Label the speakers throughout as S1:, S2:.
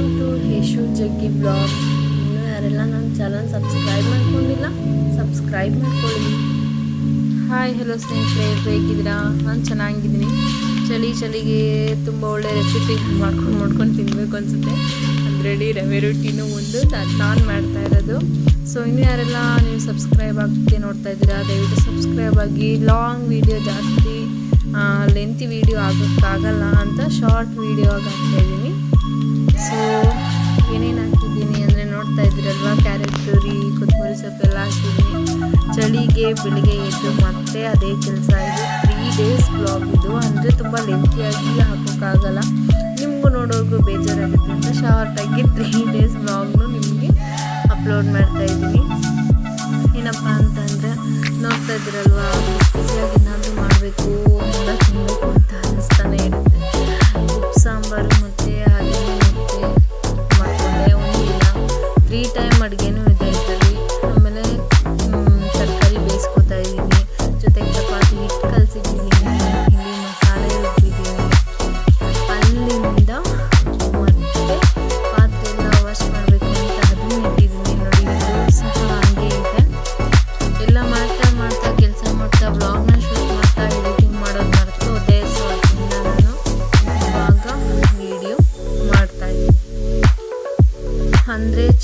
S1: Welcome to Yashu ಜಗ್ಗಿ blog ಇನ್ನೂ ಯಾರೆಲ್ಲ ನನ್ನ ಚಾನಲ್ ಸಬ್ಸ್ಕ್ರೈಬ್ ಮಾಡ್ಕೊಂಡಿಲ್ಲ ಸಬ್ಸ್ಕ್ರೈಬ್ ಮಾಡ್ಕೊಳ್ಳಿ. ಹಾಯ್ ಹಲೋ ಸ್ನೇಹಿತರೆ, ಹೇಗಿದ್ದೀರಾ? ನಾನು ಚೆನ್ನಾಗಿದ್ದೀನಿ. ಚಳಿ, ಚಳಿಗೆ ತುಂಬ ಒಳ್ಳೆ ರೆಸಿಪಿ ಮಾಡ್ಕೊಂಡು ಮಾಡ್ಕೊಂಡು ತಿನ್ನಬೇಕು ಅನಿಸುತ್ತೆ. ಅದರಲ್ಲಿ ರವೆ ರೊಟ್ಟಿನೂ ಒಂದು ನಾನು ಮಾಡ್ತಾ ಇರೋದು. ಸೊ ಇನ್ನು ಯಾರೆಲ್ಲ ನೀವು ಸಬ್ಸ್ಕ್ರೈಬ್ ಆಗಿ ನೋಡ್ತಾ ಇದ್ದೀರಾ, ದಯವಿಟ್ಟು ಸಬ್ಸ್ಕ್ರೈಬ್ ಆಗಿ. ಲಾಂಗ್ ವೀಡಿಯೋ ಜಾಸ್ತಿ ಲೆಂತಿ ವೀಡಿಯೋ ಆಗೋಕ್ಕಾಗಲ್ಲ ಅಂತ ಶಾರ್ಟ್ ವೀಡಿಯೋ ಆಗಿ ಹಾಕ್ತಾಯಿದ್ದೀನಿ ಸೊ ಏನೇನು ಹಾಕಿದ್ದೀನಿ ಅಂದರೆ ನೋಡ್ತಾ ಇದ್ದೀರಲ್ವ? ಕ್ಯಾರೆಟ್ ತುರಿ ಕೊತ್ತಂಬರಿ ಸೊಪ್ಪೆಲ್ಲ ಹಾಕಿದ್ದೀನಿ ಚಳಿಗೆ, ಬೆಳಿಗ್ಗೆ ಎದ್ದು ಮತ್ತೆ ಅದೇ ಕೆಲಸ ಇದು. ತ್ರೀ ಡೇಸ್ ಬ್ಲಾಗ್ ಇದು. ಅಂದರೆ ತುಂಬ ಲೆಂತಿಯಾಗಿ ಹಾಕೋಕ್ಕಾಗಲ್ಲ. ನಿಮಗೂ ನೋಡೋರ್ಗೂ ಬೇಜಾರಾಗುತ್ತೆ ಅಂತ ಶಾರ್ಟಾಗಿ ತ್ರೀ ಡೇಸ್ ಬ್ಲಾಗ್ನು ನಿಮಗೆ ಅಪ್ಲೋಡ್ ಮಾಡ್ತಾ ಇದ್ದೀನಿ. ಏನಪ್ಪ ಅಂತಂದರೆ, ನೋಡ್ತಾ ಇದ್ದೀರಲ್ವಾ? ಬಿಸಿಯಾಗಿ ಏನಾದರೂ ಮಾಡಬೇಕು ಅಂತ ತಿನ್ನಬೇಕು ಅಂತ ಅನ್ನಿಸ್ತಾನೆ ಇರುತ್ತೆ. ಉಪ್ಪು, ಸಾಂಬಾರು ಮತ್ತು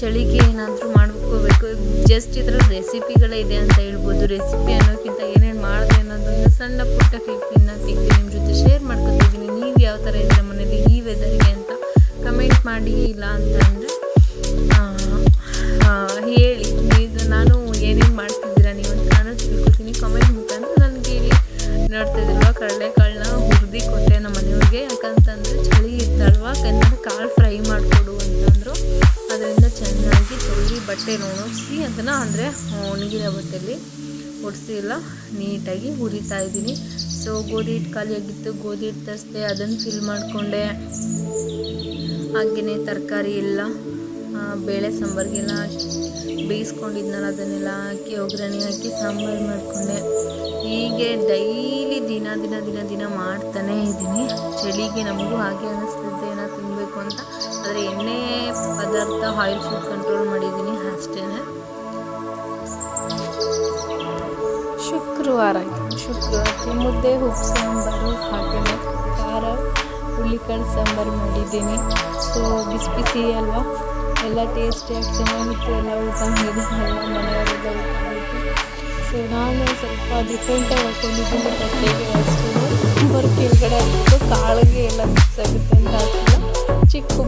S1: ಚಳಿಗೆ ಏನಾದರೂ ಮಾಡ್ಕೋಬೇಕು. ಜಸ್ಟ್ ಇದ್ರಲ್ಲಿ ರೆಸಿಪಿಗಳೇ ಇದೆ ಅಂತ ಹೇಳ್ಬೋದು. ರೆಸಿಪಿ ಅನ್ನೋಕ್ಕಿಂತ ಏನೇನು ಮಾಡಿದೆ ಅನ್ನೋದೊಂದು ಸಣ್ಣ ಪುಟ್ಟ ಕ್ಲಿಪ್ಪಿನ ತೆಗೆದು ನಿಮ್ಮ ಜೊತೆ ಶೇರ್ ಮಾಡ್ಕೊತಿದ್ದೀನಿ. ನೀವು ಯಾವ ಥರ ಇದ್ರೆ ಮನೇಲಿ, ಈ ವೆದರ್ಗೆ ಅಂತ ಕಮೆಂಟ್ ಮಾಡಿ ಇಲ್ಲ ಅಂತಂದರೆ ಹೇಳಿ. ಇದು ನಾನು ಏನೇನು ಮಾಡ್ತಿದ್ದೀರಾ ನೀವು ಅಂತ ನಾನು ತಿಳ್ಕೊತೀನಿ. ಕಮೆಂಟ್ ಮುಖಾಂತರ ನನಗೆ ಹೇಳಿ. ಕಡಲೆ ಕಡಲೆಕಾಳನ್ನ ಹುರಿದು ಕೊಟ್ಟೆ ನಮ್ಮ ಮನೆಯವ್ರಿಗೆ. ಯಾಕಂತಂದರೆ ಚಳಿ ಇತ್ತಲ್ವ, ಕನ್ನಡ ಕಾಳು ಫ್ರೈ ಮಾಡಿಕೊಡು ತೊಳೆದು ಬಟ್ಟೆ ಒಣಗಿಸಿ ಅದನ್ನು ಅಂದರೆ ಒಣಗಿರೋ ಬಟ್ಟೆಯಲ್ಲಿ ಒಡಿಸಿ ಎಲ್ಲ ನೀಟಾಗಿ ಹುರಿತಾ ಇದ್ದೀನಿ. ಸೊ ಗೋಧಿ ಹಿಟ್ಟು ಖಾಲಿಯಾಗಿತ್ತು ಗೋಧಿ ಹಿಟ್ಟು ತರಿಸ್ದೆ, ಅದನ್ನು ಫಿಲ್ ಮಾಡಿಕೊಂಡೆ. ಹಾಗೆಯೇ ತರಕಾರಿ ಎಲ್ಲ ಬೇಳೆ ಸಾಂಬಾರಿಗೆಲ್ಲ ಬೇಯಿಸ್ಕೊಂಡಿದ್ನಲ್ಲ, ಅದನ್ನೆಲ್ಲ ಹಾಕಿ, ಒಗ್ಗರಣೆ ಹಾಕಿ, ಸಾಂಬಾರು ಮಾಡಿಕೊಂಡೆ. ಹೀಗೆ ಡೈಲಿ ದಿನ ದಿನ ದಿನ ದಿನ ಮಾಡ್ತಾನೇ ಇದ್ದೀನಿ. ಚಳಿಗೆ ನಮಗೂ ಹಾಗೆ ಅನ್ನಿಸ್ತಿದ್ದೆ ಏನೋ ತಿನ್ನಬೇಕು ಅಂತ. ಆದರೆ ಎಣ್ಣೆ ಪದಾರ್ಥ ಆಯಿಲ್ ಫುಡ್ ಕಂಟ್ರೋಲ್ ಮಾಡಿದ್ದೀನಿ ಶುಕ್ರವಾರ ಶುಕ್ರವಾರಕ್ಕೆ ಮುದ್ದೆ, ಉಪ್ಪು, ಸಾಂಬಾರು ಹಾಗೆಯೇ ಖಾರ ಹುಳ್ಳಿಕಾಳು ಸಾಂಬಾರು ಮಾಡಿದ್ದೀನಿ. ಸೊ ಬಿಸಿ ಬಿಸಿ ಅಲ್ವಾ? ಎಲ್ಲ ಟೇಸ್ಟಿಯಾಗಿ ಚೆನ್ನಾಗಿತ್ತು. ಎಲ್ಲ ಊಟ ಮಾಡಿದ್ದೀನಿ ಎಲ್ಲ ಸೊ ನಾನು ಸ್ವಲ್ಪ ಡಿಫ್ರೆಂಟಾಗಿ ಹಾಕೊಂಡಿದ್ದೀನಿ ಬಟ್ಟೆಗೆ ಅಷ್ಟು ಬರೋ ಕೆಳಗಡೆ ಹಾಕಿದ್ದು ಕಾಳಿಗೆ ಎಲ್ಲ ಮಿಕ್ಸ್ ಆಗುತ್ತೆ ಅಂತ ಹಾಕಿಲ್ಲ ಚಿಕ್ಕ